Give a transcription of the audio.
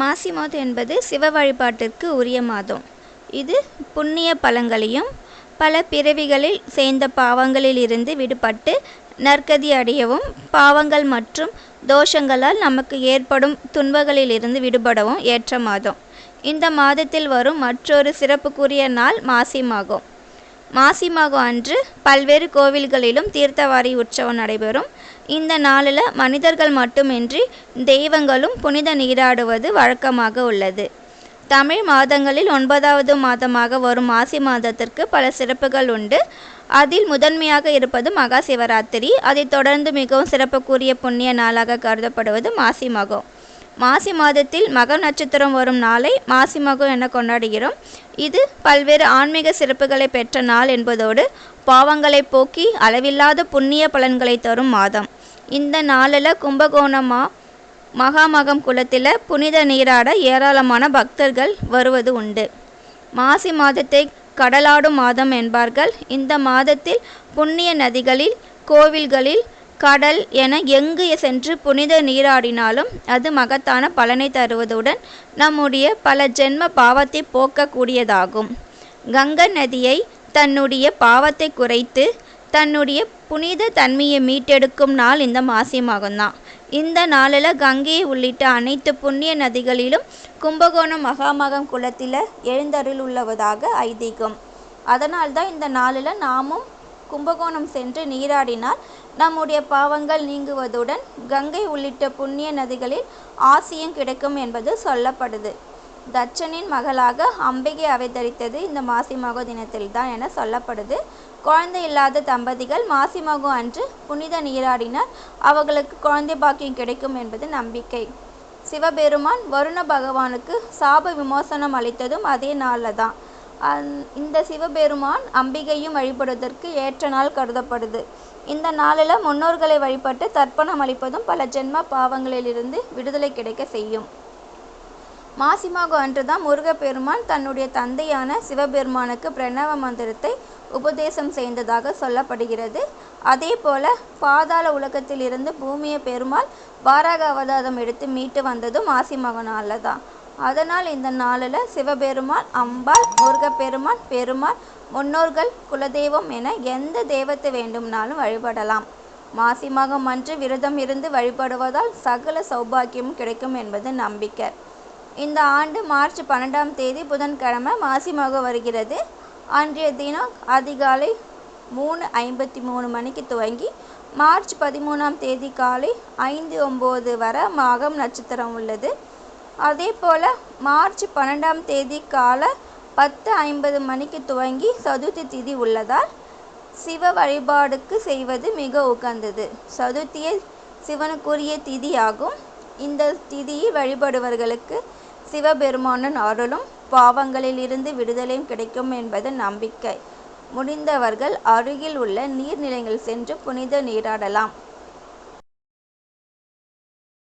மாசி மாதம் என்பது சிவ வழிபாட்டிற்கு உரிய மாதம். இது புண்ணிய பலங்களையும் பல பிறவிகளில் சேர்ந்த பாவங்களில் இருந்து விடுபட்டு நற்கதி அடையவும் பாவங்கள் மற்றும் தோஷங்களால் நமக்கு ஏற்படும் துன்பங்களிலிருந்து விடுபடவும் ஏற்ற மாதம். இந்த மாதத்தில் வரும் மற்றொரு சிறப்புக்குரிய நாள் மாசி மாசி மாதம் அன்று பல்வேறு கோவில்களிலும் தீர்த்தவாரி உற்சவம் நடைபெறும். இந்த நாளில் மனிதர்கள் மட்டுமின்றி தெய்வங்களும் புனித நீராடுவது வழக்கமாக உள்ளது. தமிழ் மாதங்களில் ஒன்பதாவது மாதமாக வரும் மாசி மாதத்திற்கு பல சிறப்புகள் உண்டு. அதில் முதன்மையாக இருப்பது மகா சிவராத்திரி. அதைத் தொடர்ந்து மிகவும் சிறப்புக்குரிய புண்ணிய நாளாக கருதப்படுவது மாசி மகம். மாசி மாதத்தில் மக நட்சத்திரம் வரும் நாளை மாசி மகம் என கொண்டாடுகிறோம். இது பல்வேறு ஆன்மீக சிறப்புகளை பெற்ற நாள் என்பதோடு பாவங்களை போக்கி அளவில்லாத புண்ணிய பலன்களை தரும் மாதம். இந்த நாளில் கும்பகோணமா மகாமகம் குளத்தில் புனித நீராட ஏராளமான பக்தர்கள் வருவது உண்டு. மாசி மாதத்தை கடலாடும் மாதம் என்பார்கள். இந்த மாதத்தில் புண்ணிய நதிகளில் கோவில்களில் கடல் என எங்கு சென்று புனித நீராடினாலும் அது மகத்தான பலனை தருவதுடன் நம்முடைய பல ஜென்ம பாவத்தை போக்கக்கூடியதாகும். கங்க நதியை தன்னுடைய பாவத்தை குறைத்து தன்னுடைய புனித தன்மையை மீட்டெடுக்கும் நாள் இந்த மாசி மாதம்தான் இந்த நாளில் கங்கையை உள்ளிட்ட அனைத்து புண்ணிய நதிகளிலும் கும்பகோணம் மகாமகம் குளத்தில் எழுந்தருள் உள்ளவதாக ஐதீகம். அதனால்தான் இந்த நாளில் நாமும் கும்பகோணம் சென்று நீராடினால் நம்முடைய பாவங்கள் நீங்குவதுடன் கங்கை உள்ளிட்ட புண்ணிய நதிகளில் ஆசியும் கிடைக்கும் என்பது சொல்லப்படுது. தட்சனின் மகளாக அம்பிகை அவதரித்தது இந்த மாசி மகோ தினத்தில்தான் என சொல்லப்படுது. குழந்தை இல்லாத தம்பதிகள் மாசி மகம் அன்று புனித நீராடினால் அவர்களுக்கு குழந்தை பாக்கியம் கிடைக்கும் என்பது நம்பிக்கை. சிவபெருமான் வருண பகவானுக்கு சாப விமோசனம் அளித்ததும் அதே நாளில் தான். இந்த சிவபெருமான் அம்பிகையும் வழிபடுவதற்கு ஏற்ற நாள் கருதப்படுது. இந்த நாளில் முன்னோர்களை வழிபட்டு தர்ப்பணம் அளிப்பதும் பல ஜென்ம பாவங்களிலிருந்து விடுதலை கிடைக்க செய்யும். மாசிமாகு அன்றுதான் முருகப்பெருமான் தன்னுடைய தந்தையான சிவபெருமானுக்கு பிரணவ மந்திரத்தை உபதேசம் செய்ததாக சொல்லப்படுகிறது. அதே போல பாதாள உலகத்திலிருந்து பூமியை பெருமாள் பாராக அவதாரம் எடுத்து மீட்டு வந்ததும் மாசி மகனால தான். அதனால் இந்த நாளில் சிவபெருமான் அம்பாள் முருகப்பெருமான் பெருமாள் முன்னோர்கள் குலதெய்வம் என எந்த தெய்வத்தை வேண்டும்னாலும் வழிபடலாம். மாசி மாகம் அன்று விரதம் இருந்து வழிபடுவதால் சகல சௌபாக்கியமும் கிடைக்கும் என்பது நம்பிக்கை. இந்த ஆண்டு மார்ச் பன்னெண்டாம் தேதி புதன்கிழமை மாசி மாகம் வருகிறது. அன்றைய தினம் அதிகாலை மூணு ஐம்பத்தி மூணு மணிக்கு துவங்கி மார்ச் பதிமூணாம் தேதி காலை ஐந்து ஒம்பது வரை மாகம் நட்சத்திரம் உள்ளது. அதே போல் மார்ச் பன்னெண்டாம் தேதி காலை பத்து ஐம்பது மணிக்கு துவங்கி சதுர்த்தி திதி உள்ளதால் சிவ வழிபாடுக்கு செய்வது மிக உகந்தது. சதுர்த்தியை சிவனுக்குரிய திதியாகும். இந்த திதியை வழிபடுவர்களுக்கு சிவபெருமானன் அருளும் பாவங்களில் இருந்து விடுதலையும் கிடைக்கும் என்பது நம்பிக்கை. முடிந்தவர்கள் அருகில் உள்ள நீர்நிலைகள் சென்று புனித நீராடலாம்.